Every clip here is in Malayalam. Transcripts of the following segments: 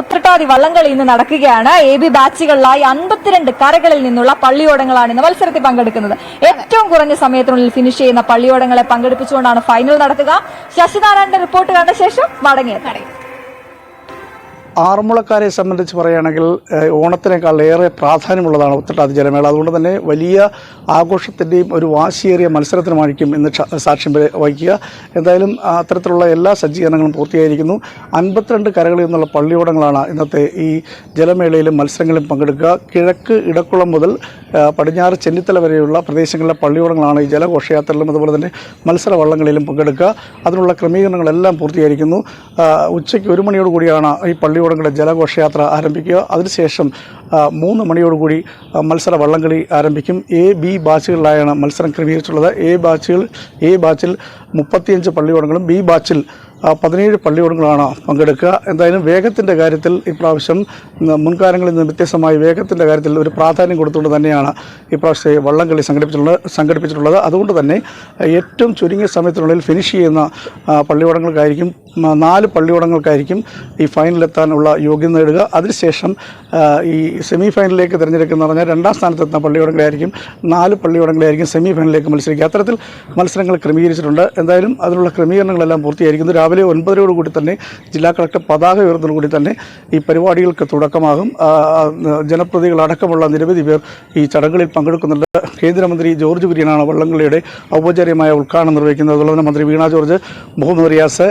ഉത്രട്ടാതി വള്ളംകളി ഇന്ന് നടക്കുകയാണ്. എ ബി ബാച്ചുകളിലായി അൻപത്തിരണ്ട് കരകളിൽ നിന്നുള്ള പള്ളിയോടങ്ങളാണ് ഇന്ന് മത്സരത്തിൽ പങ്കെടുക്കുന്നത്. ഏറ്റവും കുറഞ്ഞ സമയത്തിനുള്ളിൽ ഫിനിഷ് ചെയ്യുന്ന പള്ളിയോടങ്ങളെ പങ്കെടുപ്പിച്ചുകൊണ്ടാണ് ഫൈനൽ നടത്തുക ശശിനാരായണന്റെ റിപ്പോർട്ട് കണ്ട ശേഷം മടങ്ങിയത് ആറന്മുളക്കാരെ സംബന്ധിച്ച് പറയുകയാണെങ്കിൽ ഓണത്തിനേക്കാൾ ഏറെ പ്രാധാന്യമുള്ളതാണ് ഉത്തട്ടാതി ജലമേള അതുകൊണ്ട് തന്നെ വലിയ ആഘോഷത്തിന്റെയും ഒരു വാശിയേറിയ മത്സരത്തിനുമായിരിക്കും ഇന്ന് സാക്ഷ്യം വഹിക്കുക. എന്തായാലും അത്തരത്തിലുള്ള എല്ലാ സജ്ജീകരണങ്ങളും പൂർത്തിയായിരിക്കുന്നു. അൻപത്തിരണ്ട് കരകളിൽ നിന്നുള്ള പള്ളിയോടങ്ങളാണ് ഇന്നത്തെ ഈ ജലമേളയിലും മത്സരങ്ങളിലും പങ്കെടുക്കുക. കിഴക്ക് ഇടക്കുളം മുതൽ പടിഞ്ഞാറ് ചെന്നിത്തല വരെയുള്ള പ്രദേശങ്ങളിലെ പള്ളിയോടങ്ങളാണ് ഈ ജലഘോഷയാത്രയിലും അതുപോലെ തന്നെ മത്സര വള്ളങ്ങളിലും പങ്കെടുക്കുക. അതിനുള്ള ക്രമീകരണങ്ങളെല്ലാം പൂർത്തീകരിക്കുന്നു ഉച്ചയ്ക്ക് ഒരു മണിയോടുകൂടിയാണ് ഈ കൂടിയാണ് ഈ കൂടെ ജലഘോഷയാത്ര ആരംഭിക്കുക. അതിനുശേഷം മൂന്ന് മണിയോടുകൂടി മത്സര വള്ളംകളി ആരംഭിക്കും. എ ബി ബാച്ചുകളിലായാണ് മത്സരം ക്രമീകരിച്ചിട്ടുള്ളത്. എ ബാച്ചുകൾ എ ബാച്ചിൽ മുപ്പത്തിയഞ്ച് പള്ളിയോടങ്ങളും ബി ബാച്ചിൽ പതിനേഴ് പള്ളിയോടങ്ങളാണ് പങ്കെടുക്കുക. എന്തായാലും വേഗത്തിന്റെ കാര്യത്തിൽ ഇപ്രാവശ്യം മുൻകാലങ്ങളിൽ നിന്ന് വ്യത്യസ്തമായി വേഗത്തിന്റെ കാര്യത്തിൽ ഒരു പ്രാധാന്യം കൊടുത്തുകൊണ്ട് തന്നെയാണ് ഇപ്രാവശ്യത്തെ വള്ളംകളി സംഘടിപ്പിച്ചിട്ടുള്ളത് സംഘടിപ്പിച്ചിട്ടുള്ളത്. അതുകൊണ്ട് തന്നെ ഏറ്റവും ചുരുങ്ങിയ സമയത്തിനുള്ളിൽ ഫിനിഷ് ചെയ്യുന്ന പള്ളിയോടങ്ങൾക്കായിരിക്കും നാല് പള്ളിയോടങ്ങൾക്കായിരിക്കും ഈ ഫൈനലിലെത്താനുള്ള യോഗ്യത നേടുക. അതിനുശേഷം ഈ സെമി ഫൈനലിലേക്ക് തിരഞ്ഞെടുക്കുന്ന പറഞ്ഞാൽ രണ്ടാം സ്ഥാനത്തെത്തുന്ന പള്ളിയോടങ്ങളായിരിക്കും നാല് പള്ളിയോടങ്ങളായിരിക്കും സെമി ഫൈനലിലേക്ക് മത്സരിക്കുക. അത്തരത്തിൽ മത്സരങ്ങൾ ക്രമീകരിച്ചിട്ടുണ്ട്. എന്തായാലും അതിനുള്ള ക്രമീകരണങ്ങളെല്ലാം പൂർത്തിയായിരിക്കുന്നു. രാവിലെ ഒൻപതരയോടുകൂടി തന്നെ ജില്ലാ കളക്ടർ പതാക ഉയർന്നതോടുകൂടി തന്നെ ഈ പരിപാടികൾക്ക് തുടക്കമാകും. ജനപ്രതികളടക്കമുള്ള നിരവധി പേർ ഈ ചടങ്ങുകളിൽ പങ്കെടുക്കുന്നുണ്ട്. കേന്ദ്രമന്ത്രി ജോർജ് കുര്യനാണ് വള്ളംകളിയുടെ ഔപചാരികമായ ഉദ്ഘാടനം നിർവഹിക്കുന്നത്. അതുപോലെ തന്നെ മന്ത്രി വീണ ജോർജ് മുഹമ്മദ് റിയാസ്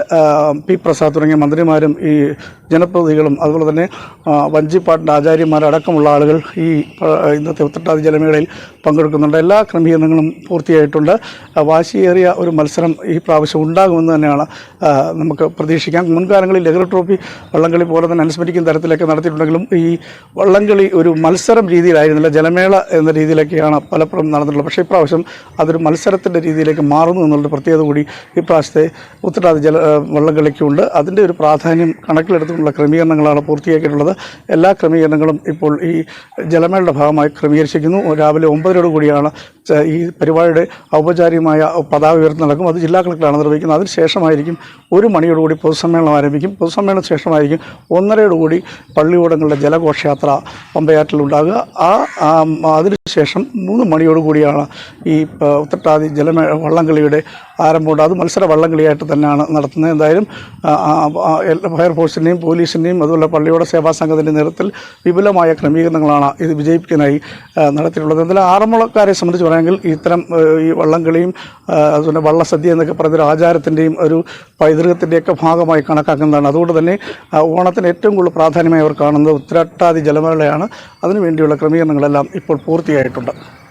പി പ്രസാദ് തുടങ്ങിയ മന്ത്രിമാരും ഈ ജനപ്രതിനിധികളും അതുപോലെ തന്നെ വഞ്ചിപ്പാട്ടിന്റെ ആചാര്യന്മാരടക്കമുള്ള ആളുകൾ ഈ ഇന്നത്തെ ഉത്രട്ടാതി ജലമേളയിൽ പങ്കെടുക്കുന്നുണ്ട്. എല്ലാ ക്രമീകരണങ്ങളും പൂർത്തിയായിട്ടുണ്ട്. വാശിയേറിയ ഒരു മത്സരം ഈ പ്രാവശ്യം ഉണ്ടാകുമെന്ന് തന്നെയാണ് നമുക്ക് പ്രതീക്ഷിക്കാം. മുൻകാലങ്ങളിൽ നെഹ്റു ട്രോഫി വള്ളംകളി പോലെ തന്നെ അനുസ്മരിക്കുന്ന തരത്തിലൊക്കെ നടത്തിയിട്ടുണ്ടെങ്കിലും ഈ വള്ളംകളി ഒരു മത്സരം രീതിയിലായിരുന്നില്ല. ജലമേള എന്ന രീതിയിലൊക്കെയാണ് പലപ്പോഴും നടന്നിട്ടുള്ളത്. പക്ഷേ ഇപ്രാവശ്യം അതൊരു മത്സരത്തിന്റെ രീതിയിലേക്ക് മാറുന്നു എന്നുള്ള പ്രത്യേകത കൂടി ഇപ്രാവശ്യത്തെ ഉത്തരാതി ജല ആ, വള്ളംകളിക്കുണ്ട് അതിന്റെ ഒരു പ്രാധാന്യം കണക്കിലെടുത്തുകൊണ്ടുള്ള ക്രമീകരണങ്ങളാണ് പൂർത്തിയാക്കിയിട്ടുള്ളത്. എല്ലാ ക്രമീകരണങ്ങളും ഇപ്പോൾ ഈ ജലമേളയുടെ ഭാഗമായി ക്രമീകരിച്ചിരിക്കുന്നു. രാവിലെ ഒമ്പതരോട് കൂടിയാണ് ഈ പരിപാടിയുടെ ഔപചാരികമായ പതാക ഉയർത്തി നടക്കും. അത് ജില്ലാ കളക്ടറാണ് നിർവഹിക്കുന്നത്. അതിനുശേഷമായിരിക്കും ഒരു മണിയോടുകൂടി പൊതുസമ്മേളനം ആരംഭിക്കും. പൊതുസമ്മേളനത്തിന് ശേഷമായിരിക്കും ഒന്നരയോടുകൂടി പള്ളിയോടങ്ങളുടെ ജലഘോഷയാത്ര പമ്പയാറ്റിലുണ്ടാകുക ആ അതിനുശേഷം മൂന്ന് മണിയോടുകൂടിയാണ് ഈ ഉത്തട്ടാതി ജലമേ വള്ളംകളിയുടെ ആരംഭമുണ്ട്. അത് മത്സര വള്ളംകളിയായിട്ട് തന്നെയാണ് നടത്തുന്നത്. എന്തായാലും ഫയർഫോഴ്സിന്റെയും പോലീസിന്റെയും അതുപോലെ പള്ളിയുടെ സേവാ സംഘത്തിന്റെ നേതൃത്വത്തിൽ വിപുലമായ ക്രമീകരണങ്ങളാണ് ഇത് വിജയിപ്പിക്കാനായി നടത്തിയിട്ടുള്ളത്. എന്തായാലും ആറന്മുളക്കാരെ സംബന്ധിച്ച് പറയുമെങ്കിൽ ഇത്തരം ഈ വള്ളംകളിയും അതുപോലെ വള്ളസദ്യ എന്നൊക്കെ പറയുന്നൊരു ആചാരത്തിന്റെയും ഒരു പൈതൃകത്തിന്റെയൊക്കെ ഭാഗമായി കണക്കാക്കുന്നതാണ്. അതുകൊണ്ട് തന്നെ ഓണത്തിന് ഏറ്റവും കൂടുതൽ പ്രാധാന്യമായി അവർ കാണുന്നത് ഉത്തരട്ടാതി ജലമേളയാണ് അതിനുവേണ്ടിയുള്ള ക്രമീകരണങ്ങളെല്ലാം ഇപ്പോൾ പൂർത്തിയായിട്ടുണ്ട്.